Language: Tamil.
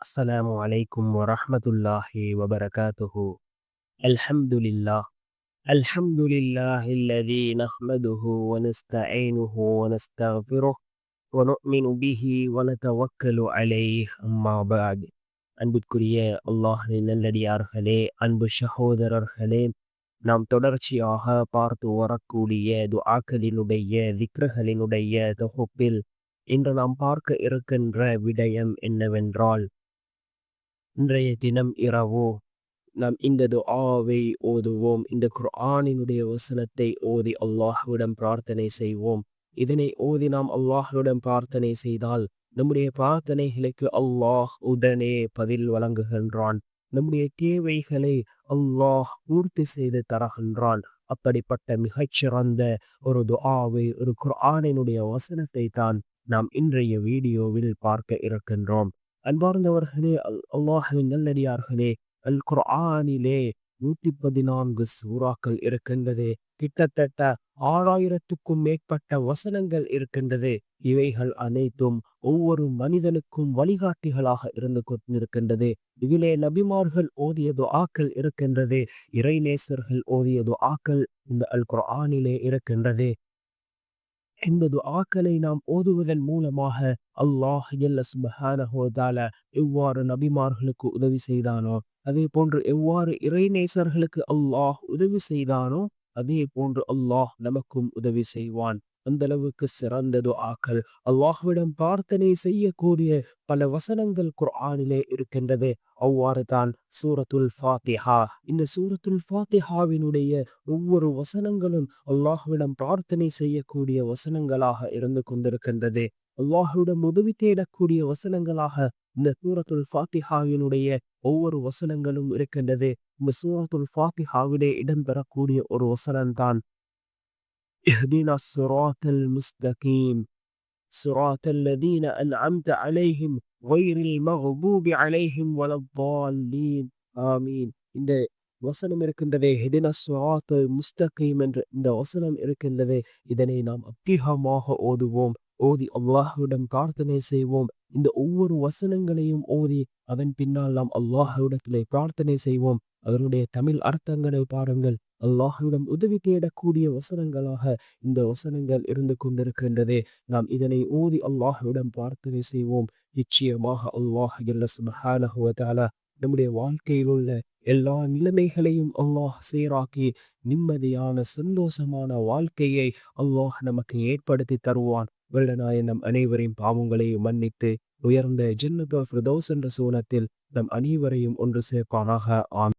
السلام عليكم ورحمة الله وبركاته الحمد لله الحمد لله الذي نحمده ونستعينه ونستغفره ونؤمن به ونتوكل عليه أما بعد அன்புக்குரிய அல்லாஹின் நல்லடியார்களே அன்பு சகோதரர்களே நாம் தொடர்ச்சியாக பார்த்து வரக்கூடிய துஆக்களினுடைய விக்ரகளினுடைய தொகுப்பில் இன்று நாம் பார்க்க இருக்கின்ற விடயம் என்னவென்றால் இன்றைய தினம் இரவோ நாம் இந்த துஆவை ஓதுவோம். இந்த குர்ஆனினுடைய வசனத்தை ஓதி அல்லாஹுவிடம் பிரார்த்தனை செய்வோம். இதனை ஓதி நாம் அல்லாஹுவிடம் பிரார்த்தனை செய்தால் நம்முடைய பிரார்த்தனைகளுக்கு அல்லாஹ் உடனே பதில் வழங்குகின்றான். நம்முடைய தேவைகளை அல்லாஹ் பூர்த்தி செய்து தருகின்றான். அப்படிப்பட்ட மிகச்சிறந்த ஒரு துஆவை ஒரு குர்ஆனினுடைய வசனத்தை தான் நாம் இன்றைய வீடியோவில் பார்க்க இருக்கின்றோம். அன்பார்ந்தவர்களே அல் அல்லாஹின் நல்லடியார்களே அல் குர்ஆனிலே நூத்தி பதினான்கு சூறாக்கள் இருக்கின்றது. கிட்டத்தட்ட ஆறாயிரத்துக்கும் மேற்பட்ட வசனங்கள் இருக்கின்றது. இவைகள் அனைத்தும் ஒவ்வொரு மனிதனுக்கும் வழிகாட்டிகளாக இருந்து கொண்டிருக்கின்றது. இதிலே நபிமார்கள் ஓதியது ஆக்கள் இருக்கின்றது. இறைநேசர்கள் ஓதியது ஆக்கள் இந்த அல் குர்ஆனிலே இருக்கின்றது. இந்த ஆக்களை நாம் ஓதுவதன் மூலமாக அல்லாஹ் ஜல்ல சுப்ஹானஹு எவ்வாறு நபிமார்களுக்கு உதவி செய்தானோ அதே போன்று எவ்வாறு இறைநேசர்களுக்கு அல்லாஹ் உதவி செய்தானோ அதே போன்று அல்லாஹ் நமக்கும் உதவி செய்வான். அந்த அளவுக்கு சிறந்த துஆக்கள் அல்லாஹ்விடம் பிரார்த்தனை செய்யக்கூடிய பல வசனங்கள் குர்ஆனிலே இருக்கின்றது. அவ்வாறு தான் சூரத்துல் ஃபாத்திஹா. இந்த சூரத்துல் ஃபாத்திஹாவினுடைய ஒவ்வொரு வசனங்களும் அல்லாஹ்விடம் பிரார்த்தனை செய்யக்கூடிய வசனங்களாக இருந்து கொண்டிருக்கின்றது. அல்லாஹ்விடம் உதவி தேடக்கூடிய வசனங்களாக இந்த சூரத்துல் ஃபாத்திஹாவினுடைய ஒவ்வொரு வசனங்களும் இருக்கின்றது. இந்த சூரத்துல் ஃபாத்திஹாவிலே இடம்பெறக்கூடிய ஒரு வசனம்தான் اهدنا الصراط المستقيم صراط الذين أنعمت عليهم غير المغضوب عليهم ولا الضالين آمين இந்த வசனம் இருக்கின்றதே ஹெடின சுராத் முஸ்தகீம் என்ற இந்த வசனம் இருக்கின்றதே இதனை நாம் அத்திகமாக ஓதுவோம் ஓதி அல்லாஹுடன் பிரார்த்தனை செய்வோம் இந்த ஒவ்வொரு வசனங்களையும் ஓதி அதன் பின்னால் நாம் அல்லாஹுடத்திலே பிரார்த்தனை செய்வோம் அதனுடைய தமிழ் அர்த்தங்களை பாருங்கள் அல்லாஹுடன் உதவி தேடக்கூடிய வசனங்களாக இந்த வசனங்கள் இருந்து கொண்டிருக்கின்றதே. நாம் இதனை ஓதி அல்லாஹுவிடம் பிரார்த்தனை செய்வோம். நிச்சயமாக அல்லாஹ் ஜல்ல சுப்ஹானஹு நம்முடைய வாழ்க்கையில் உள்ள எல்லா நிலைமைகளையும் அல்லாஹ் சீராக்கி நிம்மதியான சந்தோஷமான வாழ்க்கையை அல்லாஹ் நமக்கு ஏற்படுத்தி தருவான். வெள்ளநாய நம் அனைவரையும் பாவங்களையும் மன்னித்து உயர்ந்த ஜின்னதோ ஃபிரதோஸ் என்ற சூனத்தில் நம் அனைவரையும் ஒன்று சேர்ப்பானாக. ஆம்